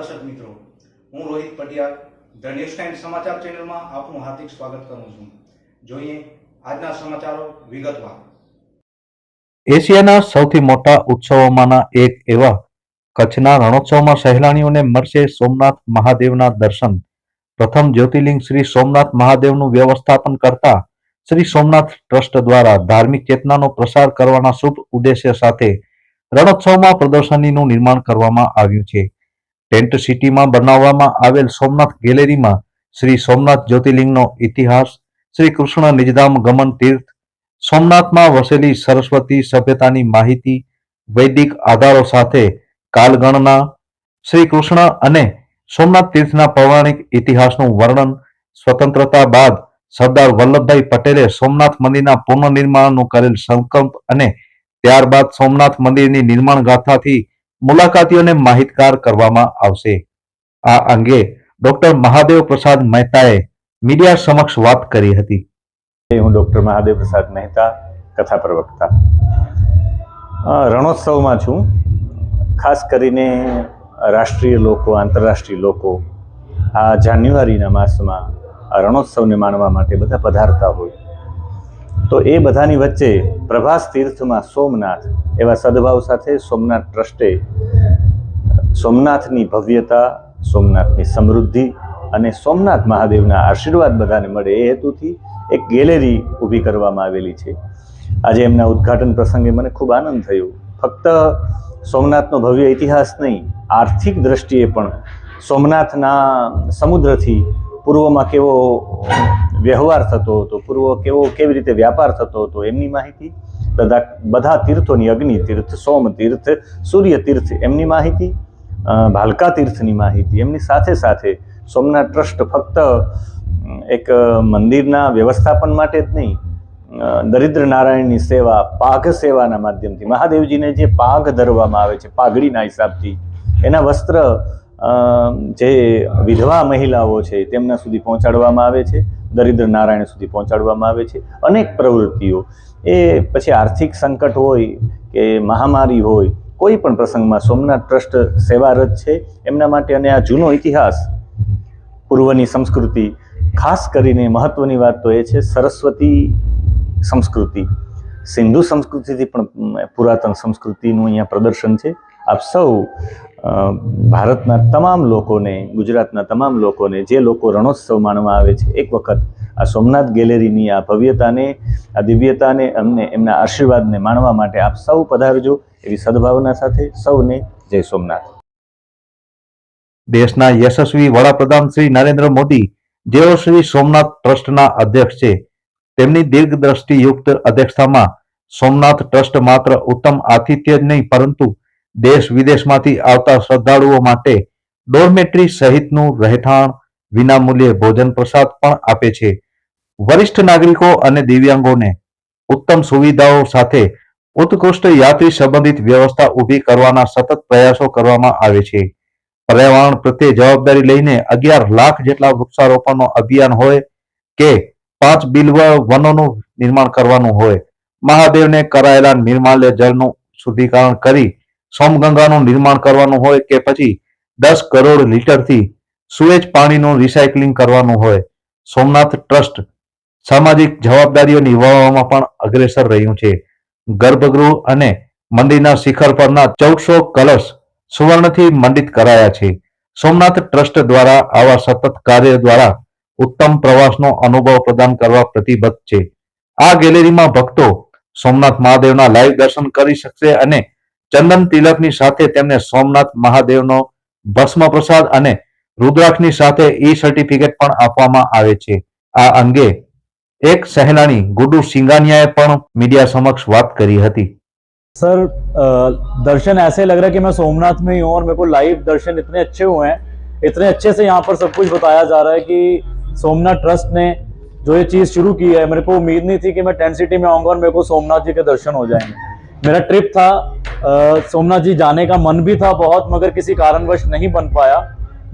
દર્શક મિત્રો, હું Rohit Patiyal, the news time સમાચાર ચેનલમાં આપનું હાર્દિક સ્વાગત કરું છું. જોઈએ આજના સમાચારો વિગતવાર. એશિયાના સૌથી મોટા ઉત્સવોમાંના એક એવા કચ્છના રણોત્સવમાં સહેલાણીઓને મળશે સોમનાથ મહાદેવના દર્શન. પ્રથમ જ્યોતિર્લિંગ શ્રી સોમનાથ મહાદેવનું વ્યવસ્થાપન કરતા શ્રી સોમનાથ ટ્રસ્ટ દ્વારા ધાર્મિક ચેતનાનો પ્રસાર કરવાના શુભ ઉદ્દેશ્ય સાથે રણોત્સવમાં પ્રદર્શનીનું નિર્માણ કરવામાં આવ્યું છે. ટેન્ટ સિટીમાં બનાવવામાં આવેલ સોમનાથ ગેલેરીમાં શ્રી સોમનાથ જ્યોતિર્લિંગનો ઇતિહાસ, શ્રી કૃષ્ણ નિજધામ ગમન તીર્થ, સોમનાથમાં વસેલી સરસ્વતી સભ્યતાની માહિતી, વૈદિક આધારો સાથે કાલગણના, શ્રી કૃષ્ણ અને સોમનાથ તીર્થના પૌરાણિક ઇતિહાસનું વર્ણન, સ્વતંત્રતા બાદ સરદાર વલ્લભભાઈ પટેલે સોમનાથ મંદિરના પુનઃનિર્માણનું કરેલ સંકલ્પ અને ત્યારબાદ સોમનાથ મંદિરની નિર્માણ ગાથાથી મુલાકાતીઓને માહિતગાર કરવામાં આવશે. આ અંગે ડોક્ટર મહાદેવ પ્રસાદ મહેતાએ મીડિયા સમક્ષ વાત કરી હતી. હું ડૉક્ટર મહાદેવ પ્રસાદ મહેતા, કથા પ્રવક્તા. રણોત્સવમાં છું. ખાસ કરીને રાષ્ટ્રીય લોકો, આંતરરાષ્ટ્રીય લોકો આ જાન્યુઆરીના માસમાં આ રણોત્સવને માણવા માટે બધા પધારતા હોય. તો એ બધાની વચ્ચે પ્રભાસ તીર્થમાં સોમનાથ, એવા સદભાવ સાથે સોમનાથ ટ્રસ્ટે સોમનાથની ભવ્યતા, સોમનાથની સમૃદ્ધિ અને સોમનાથ મહાદેવના આશીર્વાદ બધાને મળે એ હેતુથી એક ગેલેરી ઊભી કરવામાં આવેલી છે. આજે એમના ઉદ્ઘાટન પ્રસંગે મને ખૂબ આનંદ થયો. ફક્ત સોમનાથનો ભવ્ય ઇતિહાસ નહીં, આર્થિક દ્રષ્ટિએ પણ સોમનાથના સમુદ્રથી પૂર્વમાં કેવો વ્યવહાર થતો હતો, પૂર્વ કેવો, કેવી રીતે વ્યાપાર થતો હતો, એમની માહિતી? બધા બધા તીર્થોની અગ્નિ તીર્થ, સોમ તીર્થ, સૂર્ય તીર્થ, એમની માહિતી? ભાલકા તીર્થની માહિતી, એમની સાથે સાથે સોમનાથ ટ્રસ્ટ ફક્ત એક મંદિરના વ્યવસ્થાપન માટે જ નહીં દરિદ્ર નારાયણની સેવા, પાઘ સેવાના માધ્યમથી, મહાદેવજીને જે પાઘ ધરવામાં આવે છે, પાઘડીના હિસાબથી, એના વસ્ત્ર જે વિધવા મહિલાઓ છે, તેમના સુધી પહોંચાડવામાં આવે છે. દરિદ્ર નારાયણ સુધી પહોંચાડવામાં આવે છે. અનેક પ્રવૃત્તિઓ. એ પછી આર્થિક સંકટ હોય કે મહામારી હોય, કોઈ પણ પ્રસંગમાં સોમનાથ ટ્રસ્ટ સેવારત છે. એમના માટે અને આ જૂનો ઇતિહાસ, પૂર્વની સંસ્કૃતિ, ખાસ કરીને મહત્વની વાત તો એ છે સરસ્વતી સંસ્કૃતિ. સિંધુ સંસ્કૃતિથી પણ પુરાતન સંસ્કૃતિનું અહીંયા પ્રદર્શન છે. આપ સૌ ભારતના તમામ લોકોને, ગુજરાતના તમામ લોકોને, જે લોકો રણોત્સવ માણવા આવે છે, એક વખત આ સોમનાથ ગેલેરીની આ ભવ્યતાને, આ દિવ્યતાને અમને, એમના આશીર્વાદને માણવા માટે આપ સૌ પધારજો એવી સદભાવના સાથે સૌને જય સોમનાથ. દેશના યશસ્વી વડાપ્રધાન શ્રી નરેન્દ્ર મોદી, જેઓ શ્રી સોમનાથ ટ્રસ્ટના અધ્યક્ષ છે તેમની દીર્ઘદ્રષ્ટિયુક્ત અધ્યક્ષતામાં સોમનાથ ટ્રસ્ટ માત્ર ઉત્તમ આતિથ્ય જ નહીં, પરંતુ દેશ વિદેશમાંથી આવતા શ્રદ્ધાળુઓ માટે ડોરમેટ્રી સહિતનું રહેઠાણ, વિનામૂલ્યે ભોજન પ્રસાદ પણ આપે છે. વરિષ્ઠ નાગરિકો અને દિવ્યાંગોને ઉત્તમ સુવિધાઓ સાથે ઉત્કૃષ્ટ યાત્રી સંબંધિત વ્યવસ્થા ઊભી કરવાના સતત પ્રયાસો કરવામાં આવે છે. પર્યાવરણ પ્રત્યે જવાબદારી લઈને અગિયાર લાખ જેટલા વૃક્ષારોપણનો અભિયાન હોય કે પાંચ બિલ્વ વનોનું નિર્માણ કરવાનું હોય. મહાદેવને કરાયેલા નિર્માલ્ય જળનું શુદ્ધિકરણ કરી સોમગંગાનું નિર્માણ કરવાનું હોય કે પછી દસ કરોડ લીટરથી સુએજ પાણીનું રિસાયકલિંગ કરવાનું હોય. સોમનાથ ટ્રસ્ટ સામાજિક જવાબદારીઓ નિભાવવામાં પણ અગ્રેસર રહ્યું છે. ગર્ભગૃહ અને મંદિરના શિખર પરના ચૌદસો કલશ સુવર્ણથી મંડિત કરાયા છે. સોમનાથ ટ્રસ્ટ દ્વારા આવા સતત કાર્ય દ્વારા ઉત્તમ પ્રવાસનો અનુભવ પ્રદાન કરવા પ્રતિબદ્ધ છે આ ગેલેરીમાં ભક્તો સોમનાથ મહાદેવના લાઈવ દર્શન કરી શકશે અને ચંદન તિલકની સાથે તેમને સોમનાથ મહાદેવનો ભસ્મ પ્રસાદ અને રુદ્રાક્ષની સાથે ઈ સર્ટિફિકેટ પણ આપવામાં આવે છે આ અંગે એક સહેલાણી ગુડુ સિંગાનિયાએ પણ મીડિયા સમક્ષ વાત કરી હતી सर अ, दर्शन ऐसे लग रहा है कि मैं सोमनाथ में ही हूँ और मेरे को लाइव दर्शन इतने अच्छे हुए हैं इतने अच्छे से यहाँ पर सब कुछ बताया जा रहा है कि सोमनाथ ट्रस्ट ने जो ये चीज़ शुरू की है, मेरे को उम्मीद नहीं थी कि मैं टेंट सिटी में आऊँगा और मेरे को सोमनाथ जी के दर्शन हो जाएँगे। मेरा ट्रिप था सोमनाथ जी जाने का मन भी था बहुत, मगर किसी कारणवश नहीं बन पाया।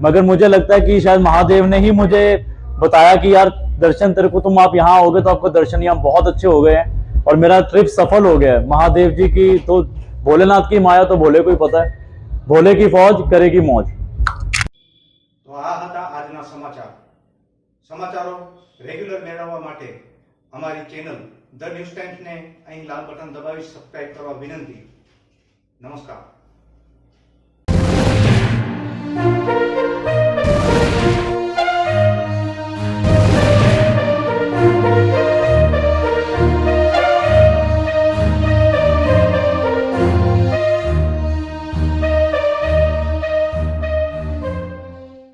मगर मुझे लगता है कि शायद महादेव ने ही मुझे बताया कि यार, दर्शन तेरे को तुम आप यहाँ हो तो आपका दर्शन यहाँ बहुत अच्छे हो गए हैं और मेरा ट्रिप सफल हो गया महादेव जी की तो भोलेनाथ की माया तो भोले को ही पता है, भोले की फौज करेगी मौज। तो સમાચારો રેગ્યુલર મેળવવા માટે અમારી ચેનલ ધ ન્યૂઝ ટાઈમ્સને અહીં લાલ બટન દબાવી સબસ્ક્રાઈબ કરવા વિનંતી. નમસ્કાર.